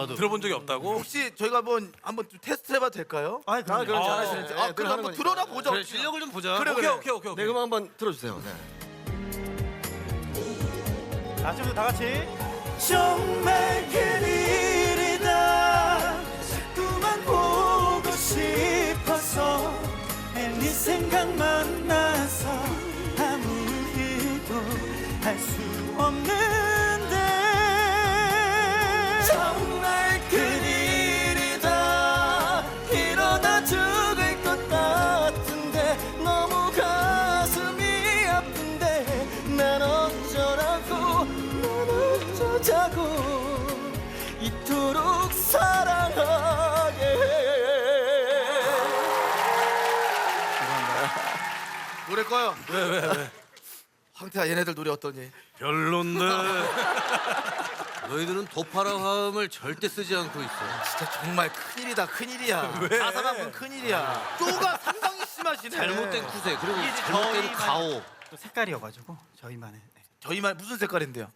나도. 들어본 적이 없다고? 혹시 저희가 한번 한번 좀 테스트 해봐도 될까요? 아, 그럼 그럼 아, 잘하시는지. 네, 아, 늘 그럼 하는 한번 거니까. 들어나 보자. 그래, 실력을 좀 보자. 그래, 오케이 그래. 오케이 오케이 오케이. 네, 음악 한번 들어주세요. 네. 자, 지금부터 다 같이. 정말 그일이다 자꾸만 보고 싶어서 네 생각만 나서 아무 일도 할 수 없는데 꺼요. 왜 왜 왜? 황태야 얘네들 노래 어떠니? 별론데. 너희들은 도파라 화음을 절대 쓰지 않고 있어. 진짜 정말 큰일이다 큰일이야. 가사가 본 큰일이야. 쪼가 상당히 심하시네. 잘못된 쿠세 그리고 이게 잘못된 저희만- 가오. 또 색깔이어가지고 저희만의 네. 저희만 무슨 색깔인데요?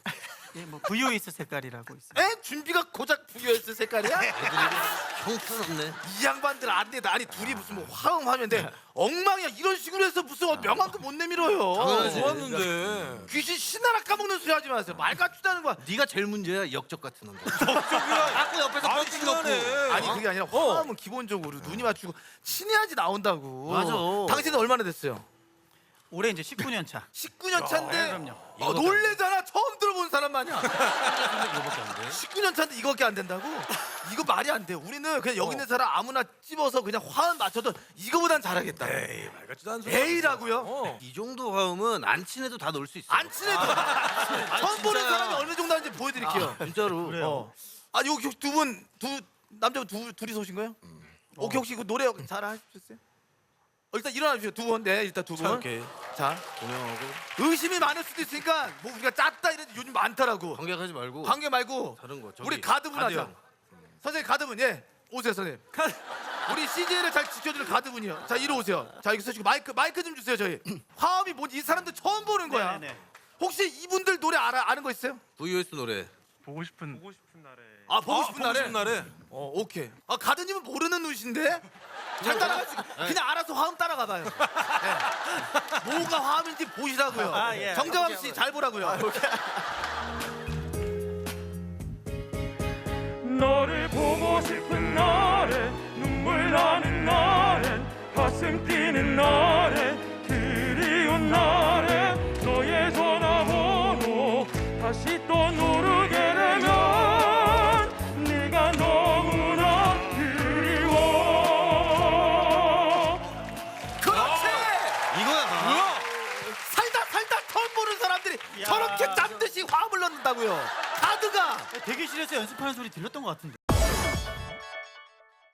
예, 뭐 VOS 색깔이라고 있어요. 에? 준비가 고작 부여했을 색깔이야? 형편없네. 이 양반들 안 돼. 아니 둘이 무슨 뭐 화음 하면데 엉망이야. 이런 식으로 해서 무슨 어, 명함도 못 내밀어요. 당연하지. 좋았는데. 귀신 신나라 까먹는 소리 하지 마세요. 말 같지다는 거야. 네가 제일 문제야 역적 같은 놈들. 자꾸 옆에서 아, 뻥치고 넣고. 시원해. 아니 그게 아니라 화음은 기본적으로 눈이 맞추고 친해야지 나온다고. 맞아. 당신은 얼마나 됐어요? 올해 이제 19년 차. 19년 차인데 그럼요. 어, 놀래잖아. 처음 사람 마냥. 이거밖에 안 돼. 19년 차인데 이거밖에 안 된다고? 이거 말이 안 돼. 우리는 그냥 여기 있는 사람 아무나 찝어서 그냥 화음 맞춰도 이거보단 잘하겠다. 에이 말 같지도 않은 소리. 에이라고요? 어. 이 정도 화음은 안 친해도 다 넣을 수 있어. 안 친해도 처음 보는 진짜야. 사람이 어느 정도 하는지 보여드릴게요. 진짜로. 어. 아니 여기 두 분 두 남자 두 둘이서 오신 거예요? 오케이 혹시 그 노래 잘 하셨어요? 어, 일단 일어나 주세요 두 분. 네 일단 두 분. 오케이. 자 동영하고 의심이 많을 수도 있으니까 뭐 우리가 짰다 이런 데 요즘 많더라고. 관계하지 말고 관계 말고 다른 거. 저기 우리 가드분 하자. 가드형. 선생님 가드분 예 오세요 선생님. 우리 CJ를 잘 지켜줄 가드분이요. 자 이리 오세요. 자 여기 서시고 마이크 마이크 좀 주세요 저희. 화음이 뭔지 이 사람들 처음 보는 거야. 네네네. 혹시 이분들 노래 알아 아는 거 있어요? VOS 노래. 보고 싶은 보고 싶은 날에 아 보고 아, 싶은 보고 날에. 싶은 날에. 어 오케이. 아 가드님은 모르는 눈인데 잘 따라가지. 그냥 알아서 화음 따라가 봐요. 네. 뭐가 화음인지 보시라고요. 아, 예. 정정함 씨 잘 보라고요. 넣는다고요. 가드가 대기실에서 연습하는 소리 들렸던 것 같은데.